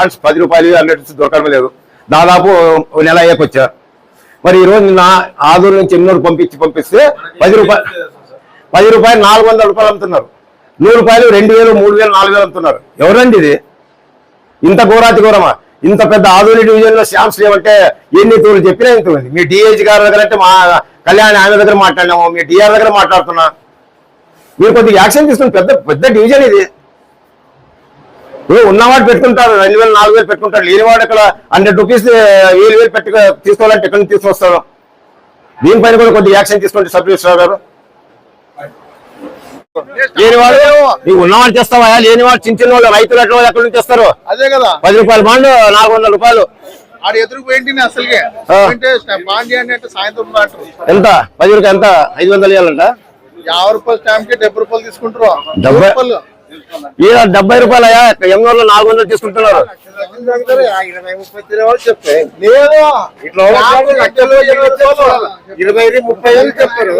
Points పది రూపాయలు అన్నట్టు దొరకడం లేదు. దాదాపు నెల అయ్యాకొచ్చా మరి ఈరోజు నా ఆదూరు నుంచి ఎన్నోరు పంపించి పంపిస్తే పది రూపాయలు పది రూపాయలు నాలుగు వందల రూపాయలు అమ్ముతున్నారు. నూరు రూపాయలు రెండు వేలు మూడు వేలు నాలుగు వేలు అమ్ముతున్నారు. ఎవరండి ఇది? ఇంత ఘోరాతి ఘోరమా? ఇంత పెద్ద ఆధునిక డివిజన్లో శాంప్స్ లేవంటే ఎన్ని తూర్లు చెప్పినా ఇంత మీ డిఏజీ గారి దగ్గర అంటే మా కళ్యాణ్ ఆమె దగ్గర మాట్లాడినాము మీ డిఆర్ దగ్గర మాట్లాడుతున్నా. మీరు కొద్దిగా యాక్షన్ తీసుకుని పెద్ద పెద్ద డివిజన్ ఇది. ఇప్పుడు ఉన్నవాడు పెట్టుకుంటారు రెండు వేలు నాలుగు వేలు పెట్టుకుంటారు. లేనివాడు ఇక్కడ హండ్రెడ్ రూపీస్ వేలు వేలు పెట్టుకు తీసుకోవాలంటే ఎక్కడి నుంచి తీసుకొస్తారు? దీనిపైన కూడా కొద్దిగా యాక్షన్ తీసుకోండి సబ్ రిజిస్ట్రార్ గారు. లేనివాడు నీవు ఉన్నవాడు చేస్తావా? లేనివాడు చిన్న చిన్న వాళ్ళు రైతులు అట్లా ఎక్కడి నుంచి తెస్తారు అదే కదా. పది రూపాయల బాండ్ నాలుగు వందల రూపాయలు. ఆడ ఎదురుకు పోయింటి అసలుకే. ఆ. పోయింటే బాండి అంటే సాయంత్రం ఎంత? పది రూపాయలు ఎంత? ఐదు వందలు ఇవ్వాలంట యాభై రూపాయల స్టాంప్కి డెబ్బై రూపాయలు తీసుకుంటారు. డెబ్బై? రూపాయలు. ఈడ డెబ్బై రూపాయలు అయ్యా ఎన్నోళ్ళు నాలుగు వందలు తీసుకుంటున్నారు. ఇరవై ముప్పై తినేవాళ్ళు చెప్తే లేదు ఇట్లా లక్షలు ఇరవై రూపాయలు. ఇరవై ముప్పై వేలు చెప్తారు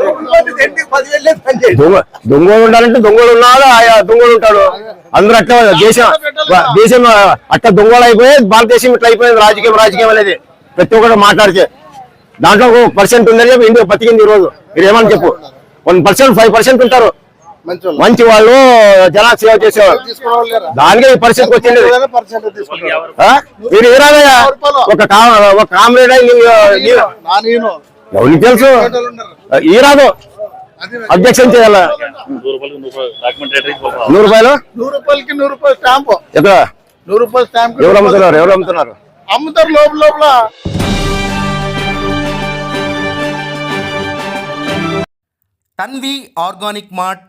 పదివేలు దొంగ దొంగలు ఉండాలంటే దొంగలు ఉన్నాడు? ఆయా దొంగలు ఉంటాడు. అందరూ అట్లా దేశం దేశం అట్లా దొంగలు అయిపోయి భారతదేశం ఇట్లా అయిపోయింది రాజకీయం రాజకీయం అనేది. ప్రతి ఒక్కరు మాట్లాడితే. దాంట్లో ఒక పర్సెంట్ ఉందని చెప్పి ఇండియా బతికింది ఈ రోజు మీరు ఏమని చెప్పు? వన్ పర్సెంట్ ఫైవ్ పర్సెంట్ ఉంటారు. మంచి వాళ్ళు. మంచి వాళ్ళు జనాలు సేవ చేసేవాళ్ళు? దానికే ఈ పరిస్థితికి వచ్చింది? మీరు ఏరాదయ్యా ఒక ఒక కామ్రేడ్ ఎవరికి తెలుసు. ఈరాదు అబ్జెక్షన్ చేయాల? నూరు రూపాయలు నూరు రూపాయలకి నూరు రూపాయల స్టాంప్. ఎక్కడ? నూరు రూపాయల స్టాంప్ ఎవరు అమ్ముతున్నారు? ఎవరు అమ్ముతున్నారు? అమ్ముతారు లోపల లోపల. Tanvi organic mart